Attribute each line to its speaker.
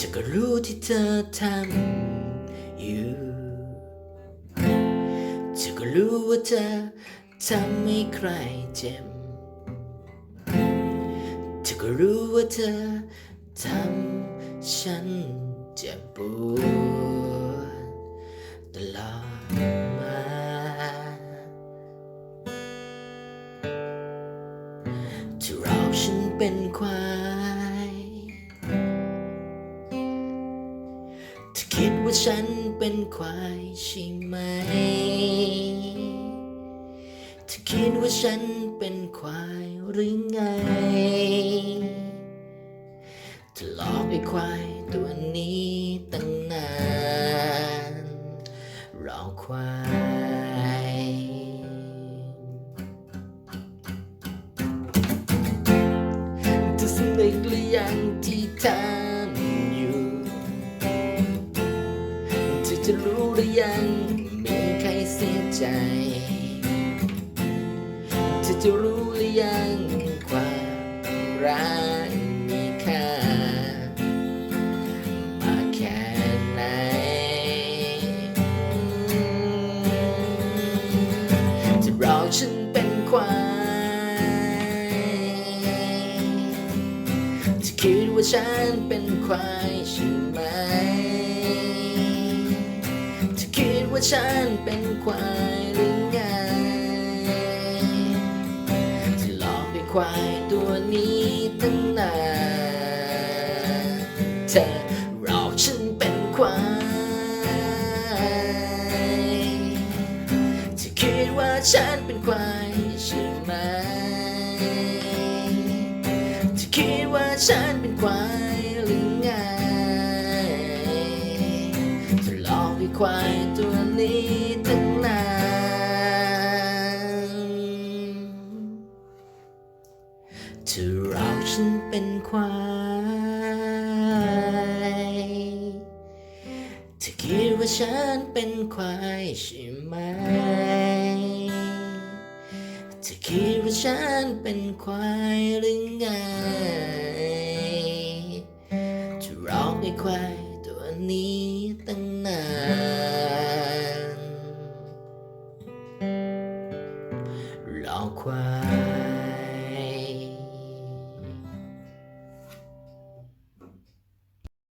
Speaker 1: เธอก็รู้ที่เธอทำอยู่เธอก็รู้ว่าเธอทำให้ใครเจ็บเธอก็รู้ว่าเธอทำฉันเจ็บปวดตลอดมาที่เราฉันเป็นควาย เธอคิดว่าฉันเป็นควายใช่ไหมเธอคิดว่าฉันเป็นควายหรือไงเธอหลอกไอ้ควายตัวนี้ตั้งนานราควายเธอสำนึกหรือยังที่ ยังมีใครเสียใจเธอจะรู้หรือยังความรักมีค่ามาแค่ไหนจะรอฉันเป็นควายจะคิดว่าฉันเป็นควายใช่ไหม จะคิดว่าฉันเป็นควายหรือไงจะหลอกให้ควายตัวนี้ตั้งนานเธอหลอกฉันเป็นควายจะคิดว่าฉันเป็นควายใช่ไหมจะคิดว่าฉันเป็นควาย ควายตัวนี้ตั้งนานเธอเราฉันเป็นควายเธอคิดว่าฉันเป็นควายใช่ไหมเธอคิดว่าฉันเป็นควายหรือไงจะร้องให้ควายตัวนี้ตั้ง Quiet.